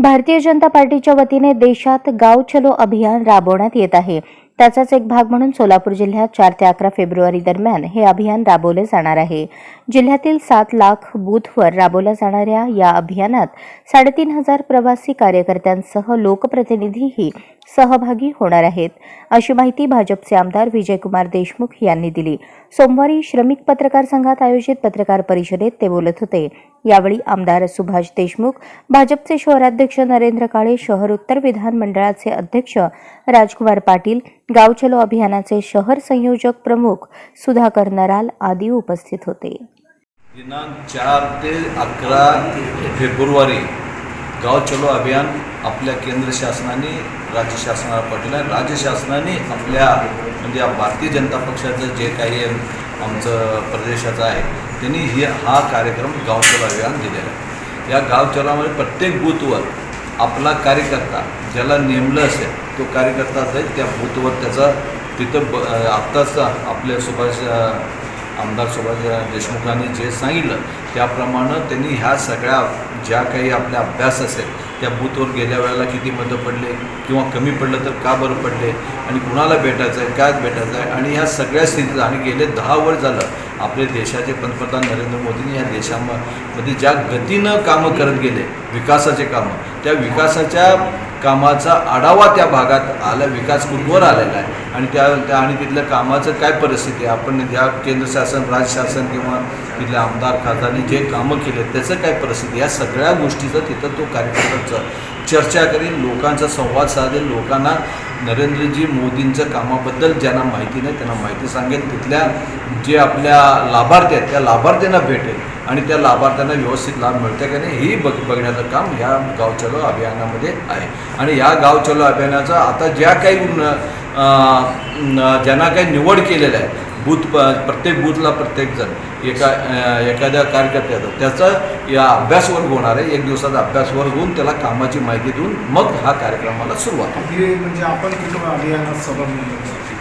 भारतीय जनता पार्टीच्या वतीने देशात गाव चलो अभियान राबवण्यात येत आहे. त्याचाच एक भाग म्हणून सोलापूर जिल्ह्यात चार ते अकरा फेब्रुवारी दरम्यान हे अभियान राबवले जाणार आहे. जिल्ह्यातील सात लाख बूथवर राबवल्या जाणाऱ्या या अभियानात साडेतीन हजार प्रवासी कार्यकर्त्यांसह लोकप्रतिनिधीही सहभागी होणार आहेत. अशी माहिती भाजपचे आमदार विजयकुमार देशमुख यांनी दिली. सोमवारी श्रमिक पत्रकार संघात आयोजित पत्रकार परिषदेत ते बोलत होते. यावेळी आमदार सुभाष देशमुख भाजपचे शहराध्यक्ष नरेंद्र काळे शहर उत्तर विधानमंडळाचे अध्यक्ष राजकुमार पाटील गावचलो अभियानाचे शहर संयोजक प्रमुख सुधाकर नराल आदी उपस्थित होते. दिनांक चार ते अकरा फेब्रुवारी गाव चलो अभियान आपल्या केंद्र शासनाने राज्य शासनाला पाठवलं आहे राज्य शासनाने आपल्या म्हणजे भारतीय जनता पक्षाचं जे काही आमचं प्रदेशाचं आहे त्यांनी हे हा कार्यक्रम गाव चलो अभियान दिलेला आहे. या गाव चलोमध्ये प्रत्येक बूथवर आपला कार्यकर्ता ज्याला नेमलं असेल तो कार्यकर्ता जाईल त्या बूथवर त्याचा तिथं ब आत्ताच आपल्या सुभाष आमदार सुभाष देशमुखांनी जे सांगितलं त्याप्रमाणे त्यांनी ह्या सगळ्या ज्या काही आपल्या अभ्यास असेल त्या बूथवर गेल्या वेळेला किती मतं पडले किंवा कमी पडलं तर का बरं पडले आणि कुणाला भेटायचं आहे काय भेटायचं आहे आणि ह्या सगळ्या स्थितीत आणि गेले दहा वर्ष झालं आपले देशाचे पंतप्रधान नरेंद्र मोदींनी या देशामध्ये ज्या गतीनं कामं करत गेले विकासाचे कामं त्या विकासाच्या कामाचा आढावा त्या भागात आला विकास कुठवर आलेला आहे? आणि त्या त्या आणि तिथल्या कामाचं काय परिस्थिती आहे? आपण ज्या केंद्र शासन राज्य शासन किंवा तिथल्या आमदार खासदारांनी जे कामं केले त्याचं काय परिस्थिती या सगळ्या गोष्टीचं तिथं तो कार्यक्रमाचा चर्चा करेल लोकांचा संवाद साधेल लोकांना नरेंद्रजी मोदींचं कामाबद्दल ज्यांना माहिती नाही त्यांना माहिती सांगेल तिथल्या जे आपल्या लाभार्थी आहेत त्या लाभार्थ्यांना भेटेल. आणि त्या लाभार्थ्यांना व्यवस्थित लाभ मिळते का नाही ही बघ बघण्याचं काम या गाव चलो अभियानामध्ये आहे. आणि या गाव चलो अभियानाचा आता ज्या काही ज्यांना काही निवड केलेलं आहे बूथ प प्रत्येक बूथला प्रत्येकजण एका एखाद्या कार्यकर्त्याचं त्याचा या अभ्यासवर्ग होणार आहे एक दिवसाचा अभ्यासवर्ग होऊन त्याला कामाची माहिती देऊन मग हा कार्यक्रमाला सुरुवात म्हणजे आपण अभियानात सहभागी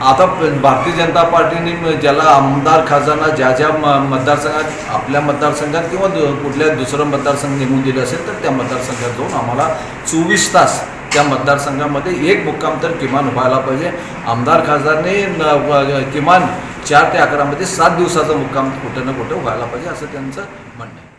आता भारतीय जनता पार्टीने ज्याला आमदार खासदारांना ज्या ज्या म- मतदारसंघात आपल्या मतदारसंघात किंवा दु- कुठल्या दुसरं मतदारसंघ निघून दिलं असेल तर त्या मतदारसंघात जाऊन आम्हाला चोवीस तास त्या मतदारसंघामध्ये एक मुक्काम तर किमान व्हायला पाहिजे. आमदार खासदारने किमान चार ते अकरामध्ये सात दिवसाचा मुक्काम कुठं ना कुठं व्हायला पाहिजे असं त्यांचं म्हणणं आहे.